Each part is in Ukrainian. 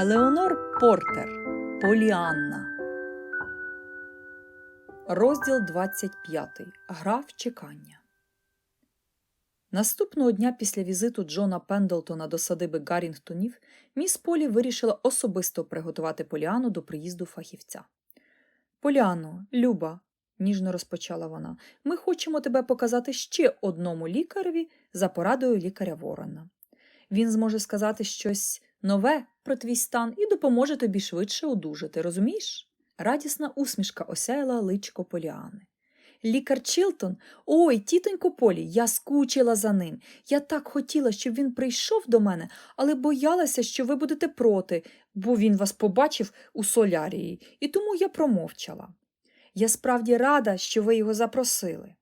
Елеонор Портер Поліанна. Розділ 25. Гра в чекання. Наступного дня після візиту Джона Пендлтона до садиби Гаррінгтонів міс Полі вирішила особисто приготувати Поліану до приїзду фахівця. Поліано, Люба, ніжно розпочала вона, ми хочемо тебе показати ще одному лікареві за порадою лікаря Ворона. Він зможе сказати щось нове про твій стан і допоможе тобі швидше одужати, розумієш? Радісна усмішка осяяла личко Поліани. Лікар Чілтон, ой, тітонько Полі, я скучила за ним. Я так хотіла, щоб він прийшов до мене, але боялася, що ви будете проти, бо він вас побачив у солярії, і тому я промовчала. Я справді рада, що ви його запросили.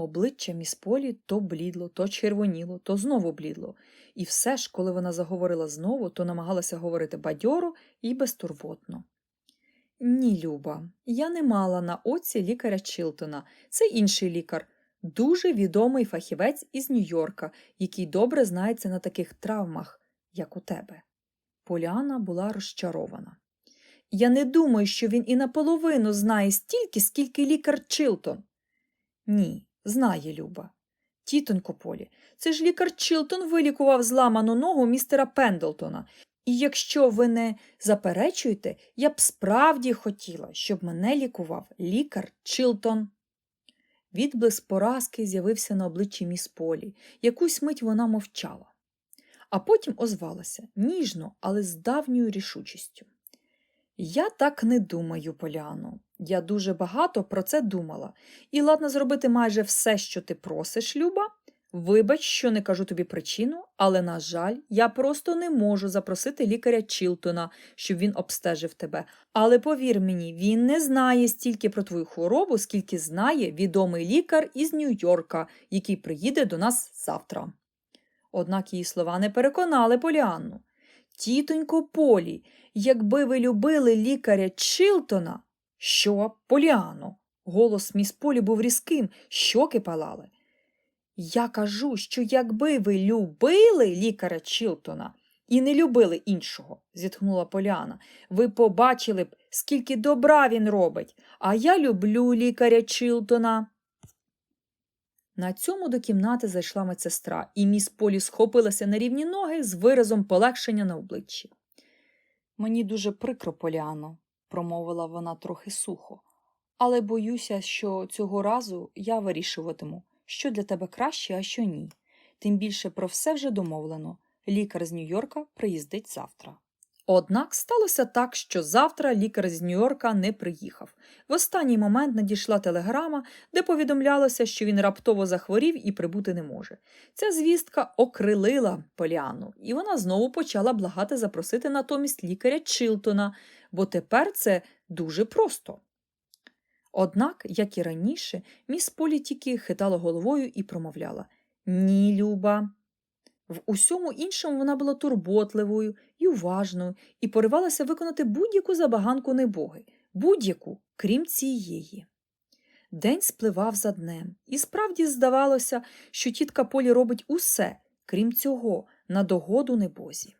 Обличчя міс Полі то блідло, то червоніло, то знову блідло. І все ж, коли вона заговорила знову, то намагалася говорити бадьоро і безтурботно. Ні, Люба, я не мала на оці лікаря Чилтона. Це інший лікар, дуже відомий фахівець із Нью-Йорка, який добре знається на таких травмах, як у тебе. Поліана була розчарована. Я не думаю, що він і наполовину знає стільки, скільки лікар Чилтон. Ні, знає Люба. Тітонько Полі, це ж лікар Чилтон вилікував зламану ногу містера Пендлтона. І якщо ви не заперечуєте, я б справді хотіла, щоб мене лікував лікар Чилтон. Відблиск поразки з'явився на обличчі міс Полі. Якусь мить вона мовчала, а потім озвалася ніжно, але з давньою рішучістю. Я так не думаю, Поляно. Я дуже багато про це думала і ладна зробити майже все, що ти просиш, Люба. Вибач, що не кажу тобі причину, але, на жаль, я просто не можу запросити лікаря Чілтона, щоб він обстежив тебе. Але повір мені, він не знає стільки про твою хворобу, скільки знає відомий лікар із Нью-Йорка, який приїде до нас завтра. Однак її слова не переконали Поліанну. Тітонько Полі, якби ви любили лікаря Чилтона. Що, Поліано? Голос міс Полі був різким, щоки палали. Я кажу, що якби ви любили лікаря Чилтона і не любили іншого, зітхнула Поліана, ви побачили б, скільки добра він робить, а я люблю лікаря Чилтона. На цьому до кімнати зайшла медсестра, і міс Полі схопилася на рівні ноги з виразом полегшення на обличчі. Мені дуже прикро, Поліано, промовила вона трохи сухо, але боюся, що цього разу я вирішуватиму, що для тебе краще, а що ні. Тим більше про все вже домовлено. Лікар з Нью-Йорка приїздить завтра. Однак сталося так, що завтра лікар з Нью-Йорка не приїхав. В останній момент надійшла телеграма, де повідомлялося, що він раптово захворів і прибути не може. Ця звістка окрилила Поліану, і вона знову почала благати запросити натомість лікаря Чилтона, бо тепер це дуже просто. Однак, як і раніше, міс Полі тільки хитала головою і промовляла Ні, Люба. В усьому іншому вона була турботливою і уважною і поривалася виконати будь-яку забаганку небоги, будь-яку, крім цієї. День спливав за днем, і справді здавалося, що тітка Полі робить усе, крім цього, на догоду небозі.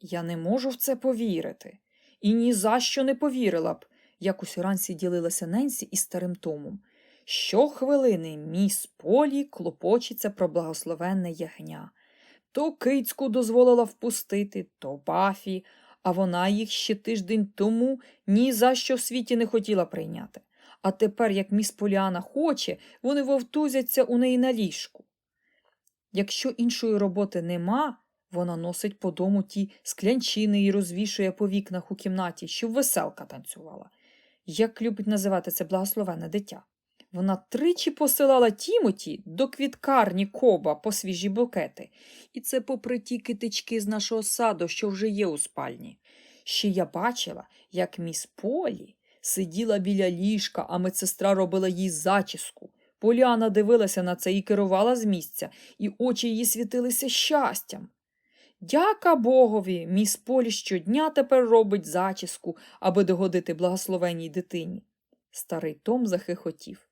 Я не можу в це повірити, і ні за що не повірила б, якось уранці ділилася Ненсі із старим Томом. Щохвилини міс Полі клопочеться про благословенне ягня. То кицьку дозволила впустити, то бафі, а вона їх ще тиждень тому ні за що в світі не хотіла прийняти. А тепер, як міс Поліана хоче, вони вовтузяться у неї на ліжку. Якщо іншої роботи нема, вона носить по дому ті склянчини і розвішує по вікнах у кімнаті, щоб веселка танцювала. Як любить називати це благословенне дитя. Вона тричі посилала Тімоті до квіткарні коба по свіжі букети, і це попри ті китички з нашого саду, що вже є у спальні. Ще я бачила, як міс Полі сиділа біля ліжка, а медсестра робила їй зачіску. Поляна дивилася на це і керувала з місця, і очі її світилися щастям. Дяка Богові, міс Полі щодня тепер робить зачіску, аби догодити благословенній дитині. Старий Том захихотів.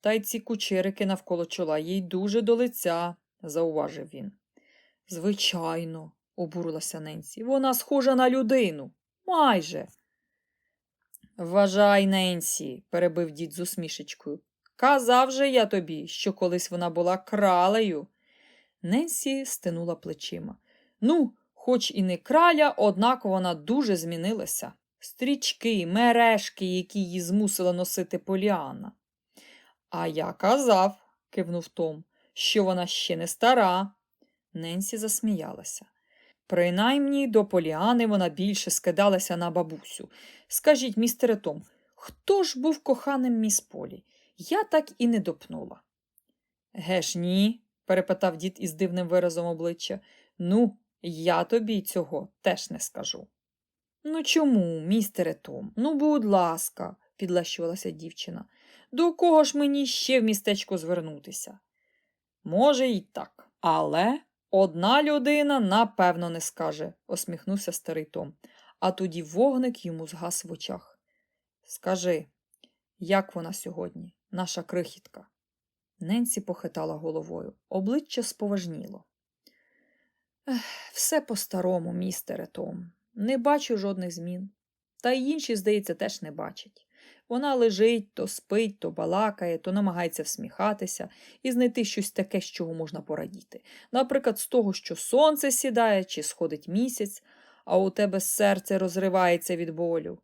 Та й ці кучерики навколо чола їй дуже до лиця, зауважив він. Звичайно, обурилася Ненсі. Вона схожа на людину. Майже. Вважай, Ненсі, перебив дід з усмішечкою. Казав же я тобі, що колись вона була кралею. Ненсі стинула плечима. Ну, хоч і не краля, однак вона дуже змінилася. Стрічки, мережки, які її змусила носити Поліана. А я казав, кивнув Том, що вона ще не стара. Ненсі засміялася. Принаймні до Поліани вона більше скидалася на бабусю. Скажіть, містере Том, хто ж був коханим міс Полі? Я так і не допнула. Геш, ні, перепитав дід із дивним виразом обличчя. Ну, я тобі цього теж не скажу. Ну чому, містере Том? Ну, будь ласка, підлещувалася дівчина. До кого ж мені ще в містечко звернутися? Може, і так, але одна людина напевно не скаже, осміхнувся старий Том, а тоді вогник йому згас в очах. Скажи, як вона сьогодні, наша крихітка? Ненсі похитала головою, обличчя споважніло. Все по-старому, містере Том. Не бачу жодних змін. Та й інші, здається, теж не бачать. Вона лежить, то спить, то балакає, то намагається всміхатися і знайти щось таке, з чого можна порадіти. Наприклад, з того, що сонце сідає чи сходить місяць, а у тебе серце розривається від болю.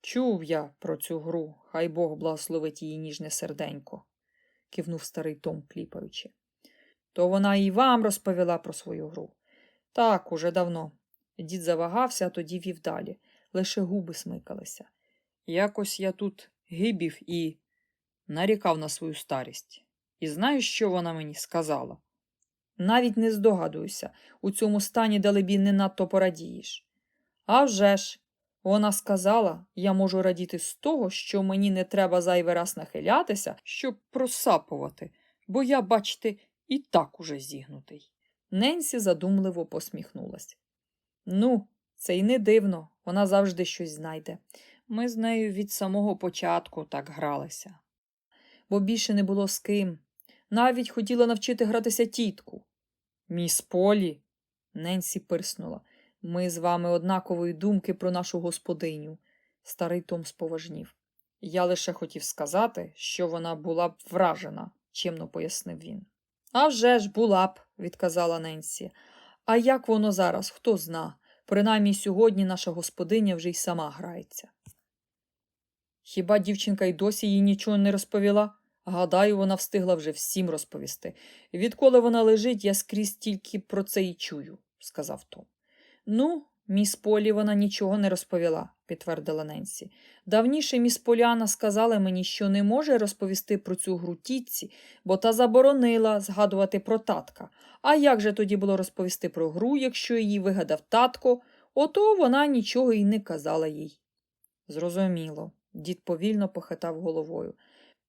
Чув я про цю гру, хай Бог благословить її ніжне серденько, кивнув старий Том, кліпаючи. То вона і вам розповіла про свою гру. Так, уже давно. Дід завагався, а тоді вів далі. Лише губи смикалися. Якось я тут гибів і нарікав на свою старість. І знаєш, що вона мені сказала? Навіть не здогадуюся, у цьому стані далебі не надто порадієш. А вже ж, вона сказала, я можу радіти з того, що мені не треба зайвий раз нахилятися, щоб просапувати, бо я, бачите, і так уже зігнутий. Ненсі задумливо посміхнулась. Ну, це й не дивно, вона завжди щось знайде. Ми з нею від самого початку так гралися. Бо більше не було з ким. Навіть хотіла навчити гратися тітку. Міс Полі, Ненсі пирснула. Ми з вами однакової думки про нашу господиню. Старий Том споважнів. Я лише хотів сказати, що вона була б вражена, чимно пояснив він. «А вже ж була б, відказала Ненсі. А як воно зараз, хто зна? Принаймні сьогодні наша господиня вже й сама грається. Хіба дівчинка й досі їй нічого не розповіла? Гадаю, вона встигла вже всім розповісти. Відколи вона лежить, я скрізь тільки про це й чую, сказав Том. Ну, міс Полі вона нічого не розповіла, підтвердила Ненсі. Давніше міс Поляна сказала мені, що не може розповісти про цю гру тітці, бо та заборонила згадувати про татка. А як же тоді було розповісти про гру, якщо її вигадав татко, ото вона нічого й не казала їй. Зрозуміло, дід повільно похитав головою.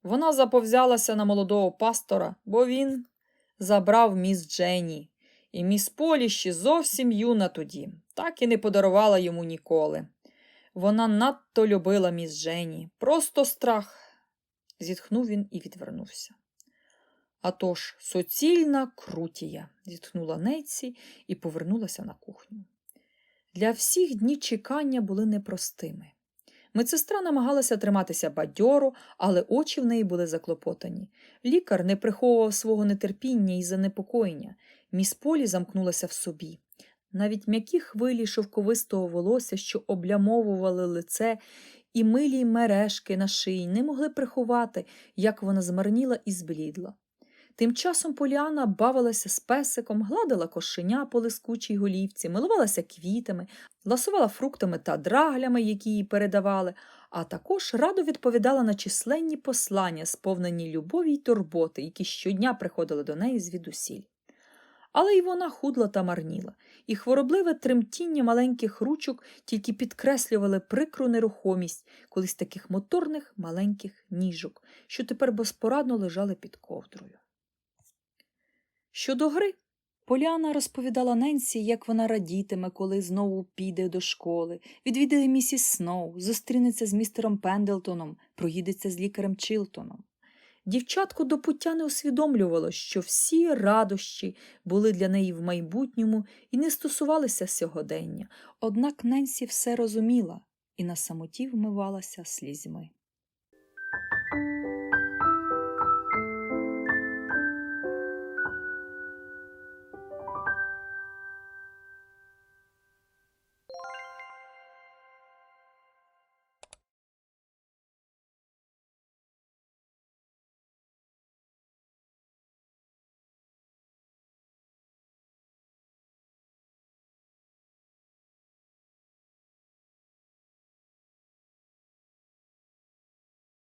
Вона заповзялася на молодого пастора, бо він забрав міс Дженні, і міс Полі ще зовсім юна тоді, так і не подарувала йому ніколи. Вона надто любила міс Дженні, просто страх. зітхнув він і відвернувся. А тож, суцільна крутія, зітхнула Нейці і повернулася на кухню. Для всіх дні чекання були непростими. Медсестра намагалася триматися бадьоро, але очі в неї були заклопотані. Лікар не приховував свого нетерпіння і занепокоєння. Міс Полі замкнулася в собі. Навіть м'які хвилі шовковистого волосся, що облямовували лице, і милі мережки на шиї не могли приховати, як вона змарніла і зблідла. Тим часом Поліана бавилася з песиком, гладила кошеня по лискучій голівці, милувалася квітами, ласувала фруктами та драглями, які їй передавали, а також радо відповідала на численні послання, сповнені любові й турботи, які щодня приходили до неї звідусіль. Але й вона худла та марніла, і хворобливе тремтіння маленьких ручок тільки підкреслювали прикру нерухомість колись таких моторних маленьких ніжок, що тепер безпорадно лежали під ковдрою. Щодо гри, Поляна розповідала Ненсі, як вона радітиме, коли знову піде до школи, відвідає місіс Сноу, зустрінеться з містером Пендлтоном, проїдеться з лікарем Чилтоном. Дівчатко до пуття не усвідомлювало, що всі радощі були для неї в майбутньому і не стосувалися сьогодення. Однак Ненсі все розуміла і на самоті вмивалася слізьми.